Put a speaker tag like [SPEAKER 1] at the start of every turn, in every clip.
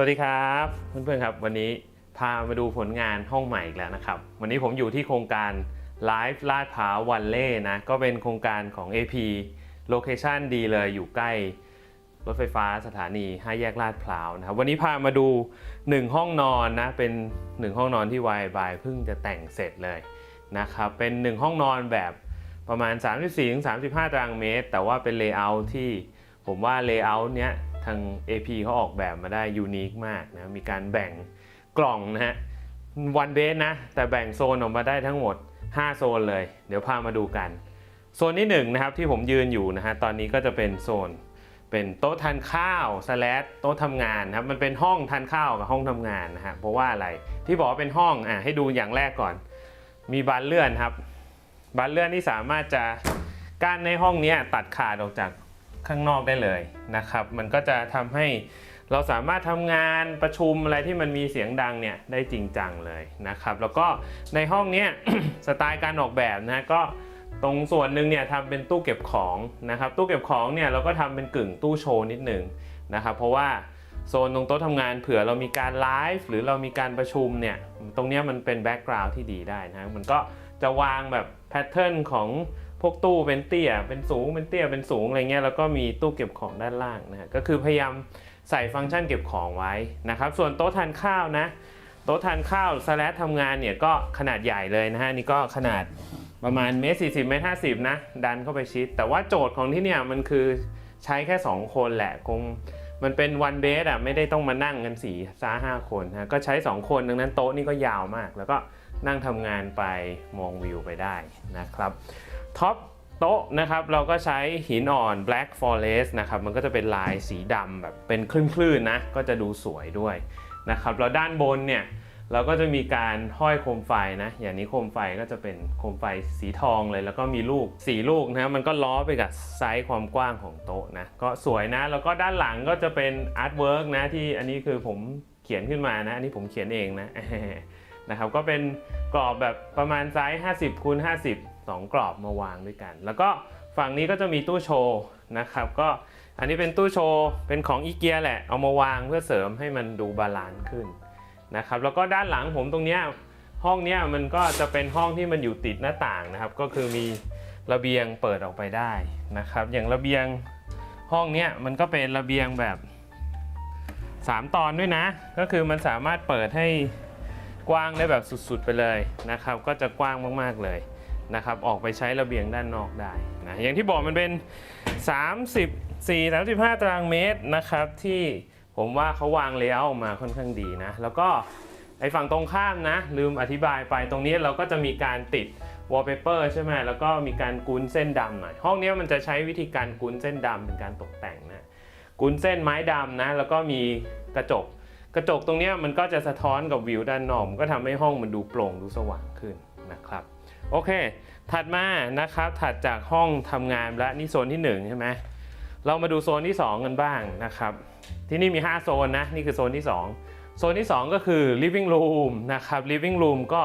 [SPEAKER 1] สวัสดีครับเพื่อนๆครับ วันนี้พามาดูผลงานห้องใหม่อีกแล้วนะครับ วันนี้ผมอยู่ที่โครงการ Live ลาดพร้าววันเล่นะ ก็เป็นโครงการของ AP โลเคชันดีเลยอยู่ใกล้รถไฟฟ้าสถานีห้าแยกลาดพร้าวนะครับ วันนี้พามาดู 1 ห้องนอนนะ เป็น 1 ห้องนอนที่วายบายเพิ่งจะแต่งเสร็จเลยนะครับ เป็น 1 ห้องนอนแบบประมาณ 34-35 ตารางเมตร แต่ว่าเป็นเลเยอร์ที่ผมว่าเลเยอร์เนี้ย ทาง AP เขาออกแบบมาได้ยูนิคมากนะมีการแบ่งกล่องนะฮะวันเบสนะ แต่แบ่งโซนออกมาได้ทั้งหมด 5 โซนเลย เดี๋ยวพามาดูกัน โซนที่1นงนะครับที่ผมยืนอยู่นะฮะตอนนี้ก็จะเป็นโซน เป็นโต๊ะทานข้าวสแลดโต๊ะทำงานนะครับมันเป็นห้องทานข้าวกับห้องทำงานนะฮะเพราะว่าอะไรที่บอกว่าเป็นห้องอะให้ดูอย่างแรกก่อน มีบานเลื่อนครับบานเลื่อนที่สามารถจะกั้นในห้องนี้ตัดขาดออกจาก ข้างนอกได้เลยนะครับ มันก็จะทำให้เราสามารถทำงานประชุมอะไรที่มันมีเสียงดังเนี่ยได้จริงจังเลยนะครับ แล้วก็ในห้องเนี้ยสไตล์การออกแบบนะก็ตรงส่วนหนึ่งเนี่ยทำเป็นตู้เก็บของนะครับตู้เก็บของเนี่ยเราก็ทำเป็นกึ่งตู้โชว์นิดหนึ่งนะครับ เพราะว่าโซนตรงโต๊ะทำงานเผื่อเรามีการไลฟ์หรือเรามีการประชุมเนี่ยตรงนี้มันเป็นแบ็กกราวด์ที่ดีได้นะมันก็จะวางแบบแพทเทิร์นของ พวกตู้เป็นเตี้ย เป็นสูง เป็นเตี้ย เป็นสูงอะไรเงี้ย แล้วก็มีตู้เก็บของด้านล่างนะฮะก็คือพยายามใส่ฟังก์ชันเก็บของไว้นะครับ ส่วนโต๊ะทานข้าวนะ โต๊ะทานข้าวสแลดทำงานเนี่ยก็ขนาดใหญ่เลยนะฮะ นี่ก็ขนาดประมาณเมตรสี่สิบเมตรห้าสิบนะ ดันเข้าไปชิด แต่ว่าโจทย์ของที่เนี่ยมันคือใช้แค่ 2 คนแหละ คงมันเป็นวันเบสอะ ไม่ได้ต้องมานั่งกันสี่ซ้าห้าคนนะ ก็ใช้ 2 คน ดังนั้นโต๊ะนี่ก็ยาวมาก แล้วก็ นั่งทำงานไปมองวิวไปได้นะครับท็อปโต๊ะนะครับเราก็ใช้หินอ่อน black forest นะครับมันก็จะเป็นลายสีดำแบบเป็นคลื่นๆนะก็จะดูสวยด้วยนะครับแล้วด้านบนเนี่ยเราก็จะมีการห้อยโคมไฟนะ อย่างนี้โคมไฟก็จะเป็นโคมไฟสีทองเลย แล้วก็มีลูกสีลูกนะมันก็ล้อไปกับไซส์ความกว้างของโต๊ะนะ ก็สวยนะ แล้วก็ด้านหลังก็จะเป็นอาร์ตเวิร์กนะที่อันนี้คือผมเขียนขึ้นมานะ อันนี้ผมเขียนเองนะ นะครับก็เป็นกรอบแบบประมาณไซส์50คูณ50 2 กรอบมาวางด้วยกัน แล้วก็ฝั่งนี้ก็จะมีตู้โชว์นะครับก็อันนี้เป็นตู้โชว์เป็นของอีเกียแหละเอามาวางเพื่อเสริมให้มันดูบาลานซ์ขึ้นนะครับแล้วก็ด้านหลังผมตรงเนี้ยห้องเนี้ยมันก็จะเป็นห้องที่มันอยู่ติดหน้าต่างนะครับ ก็คือมีระเบียงเปิดออกไปได้นะครับ อย่างระเบียงห้องเนี้ยมันก็เป็นระเบียงแบบ 3 ตอนด้วยนะ ก็คือมันสามารถเปิดให้ กว้างได้แบบสุดๆไปเลยนะครับ ก็จะกว้างมากๆเลยนะครับ ออกไปใช้ระเบียงด้านนอกได้นะอย่างที่บอกมันเป็น 34 35 ตารางเมตรนะครับ ที่ผมว่าเขาวางเลเยอร์มาค่อนข้างดีนะ แล้วก็ไอ้ฝั่งตรงข้ามนะ ลืมอธิบายไปตรงนี้เราก็จะมีการติดวอลเปเปอร์ใช่ไหมแล้วก็มีการกุนเส้นดำหน่อย ห้องนี้มันจะใช้วิธีการกุนเส้นดำเป็นการตกแต่งนะกุนเส้นไม้ดำนะ แล้วก็มีกระจก กระจกตรงนี้มันก็จะสะท้อนกับวิวด้านนอกมันก็ทำให้ห้องมันดูโปร่งดูสว่างขึ้นนะครับโอเค ถัดมานะครับถัดจากห้องทำงานและนี่โซนที่1ใช่ไหมเรามาดูโซนที่ 2 กันบ้างนะครับ ที่นี่มี 5 โซนนะ นี่คือโซนที่ 2 โซนที่ 2 ก็คือ living room นะครับ living room ก็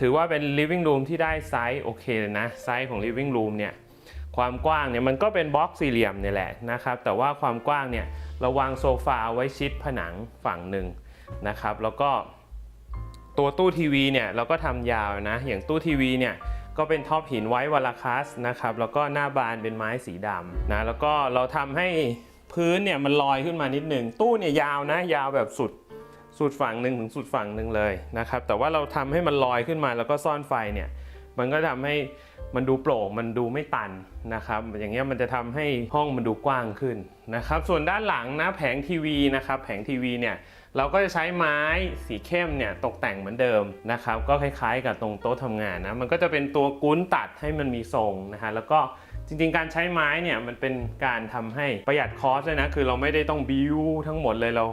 [SPEAKER 1] ถือว่าเป็น living room ที่ได้ไซส์โอเคเลยนะ ไซส์ของ living room เนี่ยความกว้างเนี่ยมันก็เป็นบล็อกสี่เหลี่ยมเนี่ยแหละนะครับ แต่ว่าความกว้างเนี่ย เราวางโซฟาไว้ชิดผนังฝั่งหนึ่งนะครับ แล้วก็ตัวตู้ทีวีเนี่ยเราก็ทำยาวนะ อย่างตู้ทีวีเนี่ยก็เป็นท็อปหินไว้วาลาคัสนะครับ แล้วก็หน้าบานเป็นไม้สีดำนะ แล้วก็เราทำให้พื้นเนี่ยมันลอยขึ้นมานิดหนึ่งตู้เนี่ยยาวนะ ยาวแบบสุดสุดฝั่งหนึ่งถึงสุดฝั่งหนึ่งเลยนะครับ แต่ว่าเราทำให้มันลอยขึ้นมาแล้วก็ซ่อนไฟเนี่ย มันก็ทำให้มันดูโปร่งมันดูไม่ตันนะครับ อย่างเงี้ยมันจะทำให้ห้องมันดูกว้างขึ้นนะครับ ส่วนด้านหลังนะแผงทีวีนะครับ แผงทีวีเนี่ยเราก็จะใช้ไม้สีเข้มเนี่ยตกแต่งเหมือนเดิมนะครับ ก็คล้ายๆกับตรงโต๊ะทำงานนะ มันก็จะเป็นตัวกุ้นตัดให้มันมีทรงนะฮะ แล้วก็จริงๆ การใช้ไม้เนี่ยมันเป็นการทำให้ประหยัดคอสด้วยนะ คือเราไม่ได้ต้องบิวทั้งหมดเลยเรา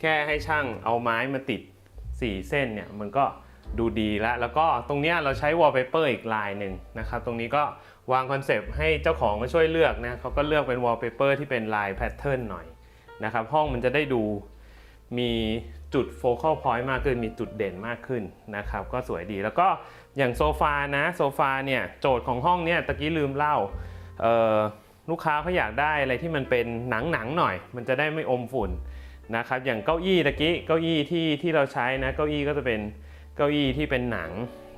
[SPEAKER 1] แค่ให้ช่างเอาไม้มาติด 4 เส้นเนี่ยมันก็ ดูดีแล้วแล้วก็ตรงนี้เราใช้วอลเปเปอร์อีกลายหนึ่งนะครับ ตรงนี้ก็วางคอนเซปต์ให้เจ้าของมาช่วยเลือกนะเขาก็เลือกเป็นวอลเปเปอร์ที่เป็นลายแพทเทิร์นหน่อยนะครับห้องมันจะได้ดูมีจุดโฟกัสพอยต์มากขึ้นมีจุดเด่นมากขึ้นนะครับ ก็สวยดีแล้วก็อย่างโซฟานะโซฟาเนี่ยโจทย์ของห้องเนี่ยตะกี้ลืมเล่าลูกค้าเขาอยากได้อะไรที่มันเป็นหนังๆหน่อย มันจะได้ไม่อมฝุ่นนะครับอย่างเก้าอี้ตะกี้เก้าอี้ที่ที่เราใช้นะเก้าอี้ก็จะเป็น เก้าอี้ที่เป็นหนัง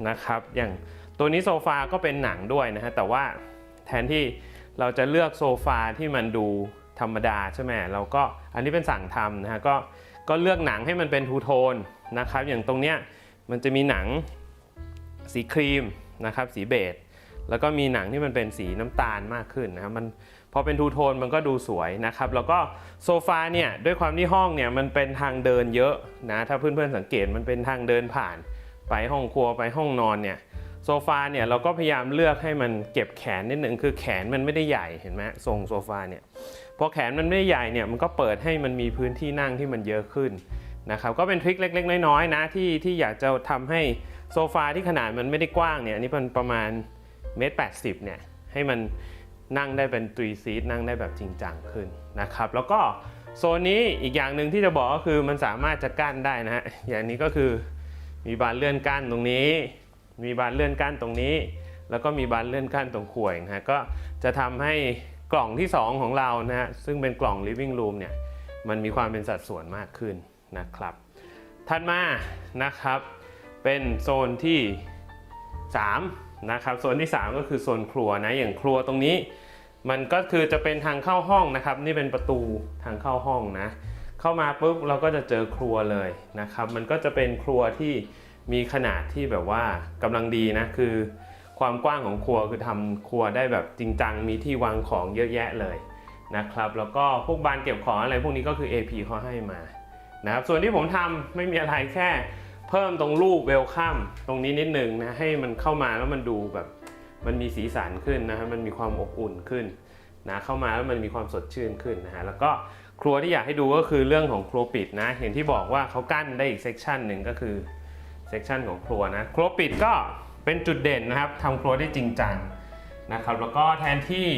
[SPEAKER 1] นะครับ อย่างตัวนี้โซฟาก็เป็นหนังด้วยนะฮะแต่ว่าแทนที่เราจะเลือกโซฟาที่มันดูธรรมดาใช่ไหมเราก็อันนี้เป็นสั่งทำนะฮะก็ก็เลือกหนังให้มันเป็นทูโทนนะครับ อย่างตรงเนี้ยมันจะมีหนังสีครีมนะครับ สีเบจแล้วก็มีหนังที่มันเป็นสีน้ำตาลมากขึ้นนะครับมัน อเป็นทูโทนมันก็ดูสวยนะครับ แล้วก็โซฟาเนี่ยด้วยความที่ห้องเนี่ยมันเป็นทางเดินเยอะนะถ้าเพื่อนๆสังเกตมันเป็นทางเดินผ่าน ไปห้องครัวไปห้องนอนเนี่ยโซฟาเนี่ยเราก็พยายามเลือกให้มันเก็บแขนนิดหนึ่งคือแขนมันไม่ได้ใหญ่เห็นไหมทรงโซฟาเนี่ยพอแขนมันไม่ได้ใหญ่เนี่ยมันก็เปิดให้มันมีพื้นที่นั่งที่มันเยอะขึ้นนะครับก็เป็นทริคเล็ก ๆ น้อยๆนะที่ที่อยากจะทำให้โซฟาที่ขนาดมันไม่ได้กว้างเนี่ยอันนี้มันประมาณเมตรแปดสิบเนี่ยให้มัน นั่งได้เป็นตรีซีทนั่งได้แบบจริงจังขึ้นนะครับ แล้วก็โซนนี้อีกอย่างหนึ่งที่จะบอกก็คือมันสามารถจะกั้นได้นะฮะอย่างนี้ก็คือมีบานเลื่อนกั้นตรงนี้ มีบานเลื่อนกั้นตรงนี้ แล้วก็มีบานเลื่อนกั้นตรงขวยนะฮะก็จะทำให้กล่องที่ 2 ของเรานะฮะซึ่งเป็นกล่อง living room เนี่ยมันมีความเป็นสัดส่วนมากขึ้นนะครับถัดมานะครับเป็นโซนที่ 3 นะครับโซนที่ 3 ก็คือโซนครัวนะอย่างครัวตรงนี้ มันก็คือจะเป็นทางเข้าห้องนะครับ นี่เป็นประตูทางเข้าห้องนะ เข้ามาปุ๊บเราก็จะเจอครัวเลยนะครับ มันก็จะเป็นครัวที่มีขนาดที่แบบว่ากำลังดีนะคือ ความกว้างของครัวคือทำครัวได้แบบจริงจังมีที่วางของเยอะแยะเลยนะครับ แล้วก็พวกบานเก็บของอะไรพวกนี้ก็คือ AP เขาให้มานะครับส่วนที่ผมทำไม่มีอะไรแค่ เพิ่มตรงรูปเวลคัมตรงนี้นิดหนึ่งนะให้มันเข้ามาแล้วมันดูแบบ มันมีสีสันขึ้นนะฮะมันมีความอบอุ่นขึ้นนะเข้ามาแล้วมันมีความสดชื่นขึ้นนะฮะแล้วก็ครัวที่อยากให้ดูก็คือเรื่องของครัวปิดนะอย่างที่บอกว่าเขากั้นได้อีกเซกชันหนึ่งก็คือเซกชันของครัวนะครัวปิดก็เป็นจุดเด่นนะครับทำครัวได้จริงจังนะครับแล้วก็แทนที่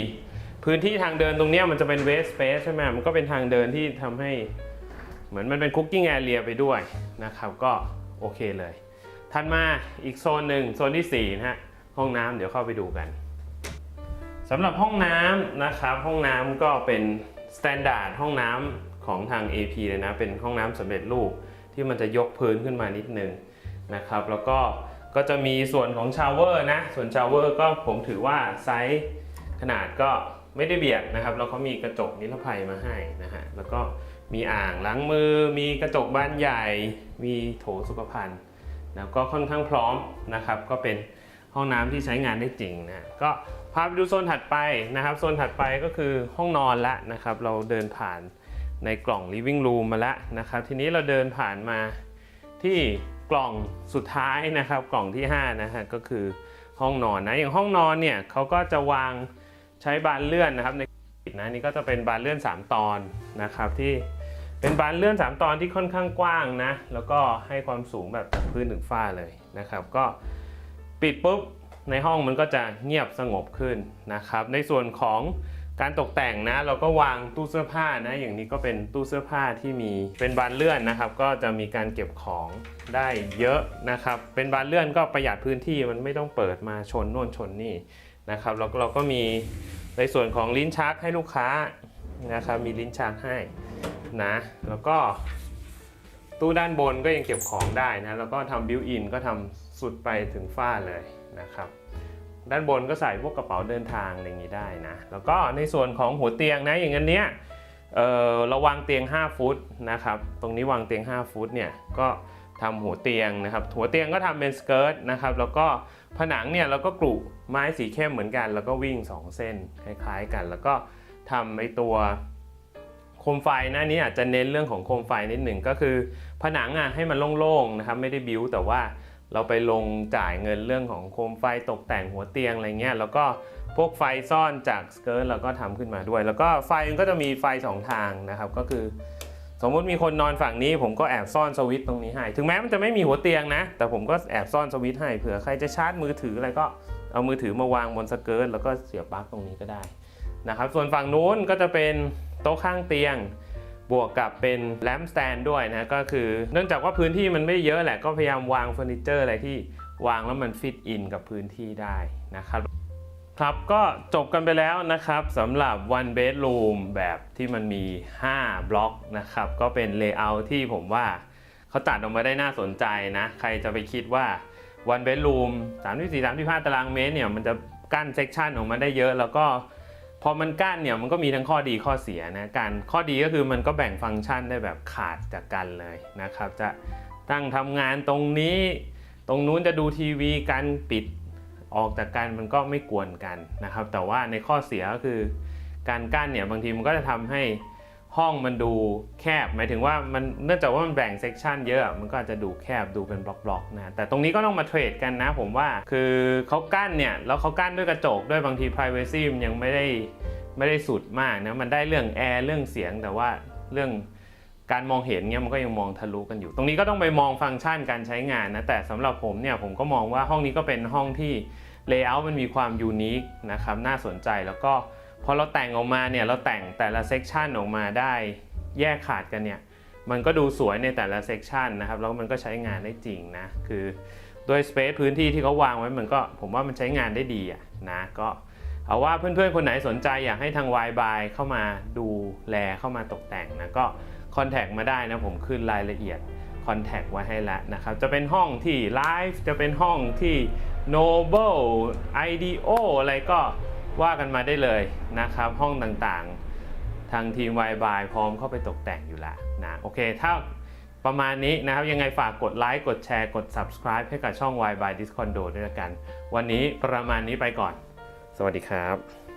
[SPEAKER 1] พื้นที่ทางเดินตรงนี้มันจะเป็นเวส p ป c e ใช่ไหมมันก็เป็นทางเดินที่ทำให้เหมือนมันเป็นคุกกิ้งแอเรียไปด้วยนะครับก็ โอเคเลย ถัดมาอีกโซนหนึ่งโซนที่4นะฮะห้องน้ำเดี๋ยวเข้าไปดูกันสำหรับห้องน้ำนะครับห้องน้ำก็เป็นสแตนดาร์ดห้องน้ำของทาง AP เลยนะเป็นห้องน้ำสำเร็จรูปที่มันจะยกพื้นขึ้นมานิดนึงนะครับ แล้วก็ก็จะมีส่วนของชาวเวอร์นะส่วนชาวเวอร์ก็ผมถือว่าไซส์ขนาดก็ไม่ได้เบียดนะครับแล้วเขามีกระจกนิรภัยมาให้นะฮะแล้วก็ มีอ่างล้างมือ มีกระจกบานใหญ่ มีโถสุขภัณฑ์แล้วก็ค่อนข้างพร้อมนะครับ ก็เป็นห้องน้ำที่ใช้งานได้จริงนะก็พาไปดูโซนถัดไปนะครับโซนถัดไปก็คือห้องนอนละนะครับ เราเดินผ่านในกล่อง living room มาแล้วนะครับ ทีนี้เราเดินผ่านมาที่กล่องสุดท้ายนะครับ กล่องที่5นะฮะก็คือห้องนอนนะอย่างห้องนอนเนี่ยเขาก็จะวางใช้บานเลื่อนนะครับในนะนี่ก็จะเป็นบานเลื่อน 3 ตอนนะครับที่ เป็นบานเลื่อน 3 ตอนที่ค่อนข้างกว้างนะ แล้วก็ให้ความสูงแบบจากพื้นถึงฝ้าเลยนะครับ ก็ปิดปุ๊บในห้องมันก็จะเงียบสงบขึ้นนะครับ ในส่วนของการตกแต่งนะ เราก็วางตู้เสื้อผ้านะ อย่างนี้ก็เป็นตู้เสื้อผ้าที่มีเป็นบานเลื่อนนะครับ ก็จะมีการเก็บของได้เยอะนะครับ เป็นบานเลื่อนก็ประหยัดพื้นที่มันไม่ต้องเปิดมาชนโน่นชนนี่นะครับแล้วเราก็มีในส่วนของลิ้นชักให้ลูกค้านะครับ มีลิ้นชักให้ นะ แล้วก็ตู้ด้านบนก็ยังเก็บของได้นะ แล้วก็ทำบิวอินก็ทำสุดไปถึงฝ้าเลยนะครับ ด้านบนก็ใส่พวกกระเป๋าเดินทางอะไรอย่างนี้ได้นะ แล้วก็ในส่วนของหัวเตียงนะ อย่างอันเนี้ยเออเราวางเตียง 5 ฟุตนะครับ ตรงนี้วางเตียง 5 ฟุตเนี่ย ก็ทำหัวเตียงนะครับ หัวเตียงก็ทำเป็นสเกิร์ตนะครับ แล้วก็ผนังเนี่ยเราก็กรุไม้สีเข้มเหมือนกัน แล้วก็วิ่ง 2 เส้นคล้ายๆกัน แล้วก็ทำไอตัว โคมไฟหน้านี้อาจจะเน้นเรื่องของโคมไฟนิดหนึ่งก็คือ ผนังอะให้มันโล่งๆนะครับไม่ได้บิ้วแต่ว่าเราไปลงจ่ายเงินเรื่องของโคมไฟตกแต่งหัวเตียงอะไรเงี้ยแล้วก็พวกไฟซ่อนจากสเกิร์ตเราก็ทำขึ้นมาด้วย แล้วก็ไฟมันก็จะมีไฟสองทางนะครับก็คือ สมมุติมีคนนอนฝั่งนี้ ผมก็แอบซ่อนสวิตช์ตรงนี้ให้ ถึงแม้มันจะไม่มีหัวเตียงนะ แต่ผมก็แอบซ่อนสวิตช์ให้เผื่อใครจะชาร์จมือถืออะไรก็เอามือถือมาวางบนสเกิร์ตแล้วก็เสียบปลั๊กตรงนี้ก็ได้ นะครับ ส่วนฝั่งนู้นก็จะเป็นโต๊ะข้างเตียง บวกกับเป็นแลมสแตนด้วยนะก็คือเนื่องจากว่าพื้นที่มันไม่เยอะแหละก็พยายามวางเฟอร์นิเจอร์อะไรที่วางแล้วมันฟิตอินกับพื้นที่ได้นะครับครับก็จบกันไปแล้วนะครับสำหรับ one bedroom แบบที่มันมี 5 บล็อกนะครับ ก็เป็น layout ที่ผมว่าเขาตัดออกมาได้น่าสนใจนะ ใครจะไปคิดว่า one bedroom 34 35ตารางเมตรเนี่ย มันจะกั้นเซกชันออกมาได้เยอะ แล้วก็ พอมันกั้นเนี่ยมันก็มีทั้งข้อดีข้อเสียนะการข้อดีก็คือมันก็แบ่งฟังก์ชันได้แบบขาดจากกันเลยนะครับ จะตั้งทำงานตรงนี้ ตรงนู้นจะดูทีวีกันปิดออกจากกันมันก็ไม่กวนกันนะครับ แต่ว่าในข้อเสียก็คือการกั้นเนี่ยบางทีมันก็จะทำให้ ห้องมันดูแคบ หมายถึงว่ามันเนื่องจากว่ามันแบ่งเซกชันเยอะ มันก็อาจจะดูแคบดูเป็นบล็อกๆนะ แต่ตรงนี้ก็ต้องมาเทรดกันนะผมว่า คือเขากั้นเนี่ย แล้วเขากั้นด้วยกระจกด้วยบางที Privacy มันยังไม่ได้ไม่ได้สุดมากนะ มันได้เรื่องแอร์เรื่องเสียง แต่ว่าเรื่องการมองเห็นเนี่ยมันก็ยังมองทะลุกันอยู่ ตรงนี้ก็ต้องไปมองฟังก์ชันการใช้งานนะ แต่สำหรับผมเนี่ยผมก็มองว่าห้องนี้ก็เป็นห้องที่เลเยอร์มันมีความยูนิคนะครับ น่าสนใจแล้วก็ พอเราแต่งออกมาเนี่ยเราแต่งแต่ละเซกชันออกมาได้แยกขาดกันเนี่ยมันก็ดูสวยในแต่ละเซกชันนะครับแล้วมันก็ใช้งานได้จริงนะคือด้วยสเปซพื้นที่ที่เขาวางไว้มันก็ผมว่ามันใช้งานได้ดีอะนะก็เอาว่าเพื่อนๆ คนไหนสนใจอยากให้ทาง y b y เข้ามาดูแลเข้ามาตกแต่งนะก็คอนแทคมาได้นะผมขึ้นรายละเอียดคอนแทคไว้ให้แล้วนะครับ จะเป็นห้องที่ไลฟ์จะเป็นห้องที่ Noble IDEO อะไรก็ ว่ากันมาได้เลยนะครับ ห้องต่างๆ ทางทีมวายบายพร้อมเข้าไปตกแต่งอยู่ละนะโอเคถ้าประมาณนี้นะครับ ยังไงฝากกดไลค์กดแชร์กด subscribe ให้กับช่อง y by Discondo ด้วยกัน วันนี้ประมาณนี้ไปก่อน สวัสดีครับ